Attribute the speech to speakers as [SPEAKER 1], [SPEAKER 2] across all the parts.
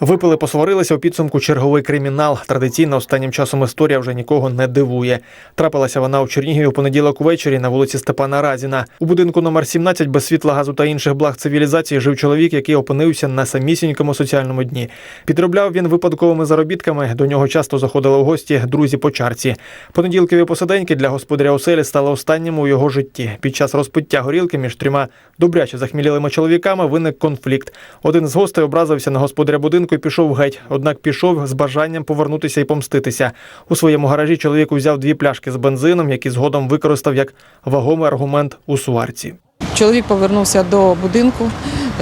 [SPEAKER 1] Випили, посварилися у підсумку черговий кримінал. Традиційно останнім часом історія вже нікого не дивує. Трапилася вона у Чернігові у понеділок увечері на вулиці Степана Разіна. У будинку номер 17 без світла, газу та інших благ цивілізації жив чоловік, який опинився на самісінькому соціальному дні. Підробляв він випадковими заробітками. До нього часто заходили в гості друзі по чарці. Понеділкові посиденьки для господаря оселі стали останніми у його житті. Під час розпиття горілки між трьома добряче захмілілими чоловіками виник конфлікт. Один з гостей образився на господаря будинку і пішов геть. Однак пішов з бажанням повернутися і помститися. У своєму гаражі чоловік узяв дві пляшки з бензином, які згодом використав як вагомий аргумент у сварці.
[SPEAKER 2] Чоловік повернувся до будинку.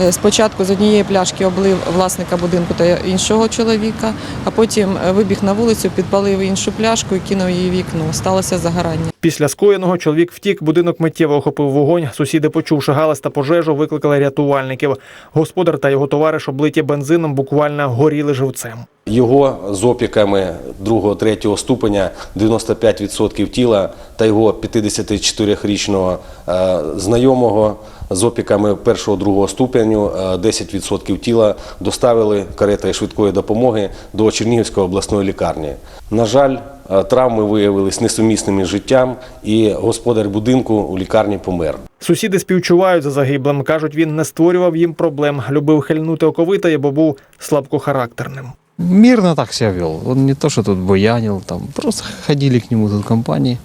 [SPEAKER 2] Е, Спочатку з однієї пляшки облив власника будинку та іншого чоловіка, а потім е, вибіг на вулицю, підпалив іншу пляшку і кинув її вікно. Сталося загорання.
[SPEAKER 1] Після скоєного чоловік втік, будинок миттєво охопив вогонь. Сусіди, почувши галас та пожежу, викликали рятувальників. Господар та його товариш, облиті бензином, буквально горіли живцем.
[SPEAKER 3] Його з опіками 2-3 ступеня 95% тіла та його 54-річного е, знайомого з опіками 1-2 ступеню е, 10% тіла доставили каретою швидкої допомоги до Чернігівської обласної лікарні. На жаль, е, травми виявились несумісними з життям, і господар будинку у лікарні помер.
[SPEAKER 1] Сусіди співчувають за загиблим. кажуть, він не створював їм проблем, любив хильнути оковитає, бо був слабкохарактерним
[SPEAKER 4] Мирно так себя вел. Он не то, что тут буянил, там просто ходили к нему тут компании.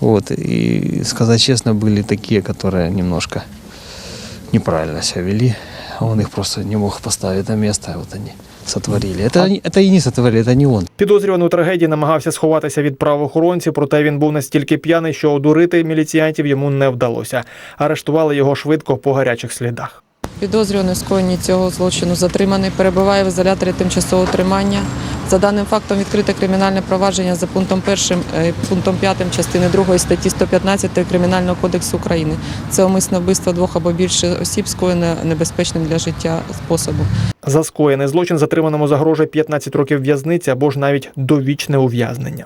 [SPEAKER 4] Вот, и сказать честно, были такие, которые немножко неправильно себя вели. Он их просто не мог поставить на место, вот они сотворили. Это, они- это и не сотворили, это не он.
[SPEAKER 1] Підозрюваний у трагедії намагався сховатися від правоохоронців, проте він був настільки п'яний, що одурити міліціянтів йому не вдалося. Арештували його швидко по гарячих слідах.
[SPEAKER 2] Підозрюваний скоєнні цього злочину затриманий, перебуває в ізоляторі тимчасового тримання. За даним фактом відкрите кримінальне провадження за пунктом 1, е, пунктом 5 частини 2 статті 115 Кримінального кодексу України. Це умисне вбивство двох або більше осіб, скоєне небезпечним для життя способом.
[SPEAKER 1] За скоєний злочин затриманому загрожує 15 років в'язниці або ж навіть довічне ув'язнення.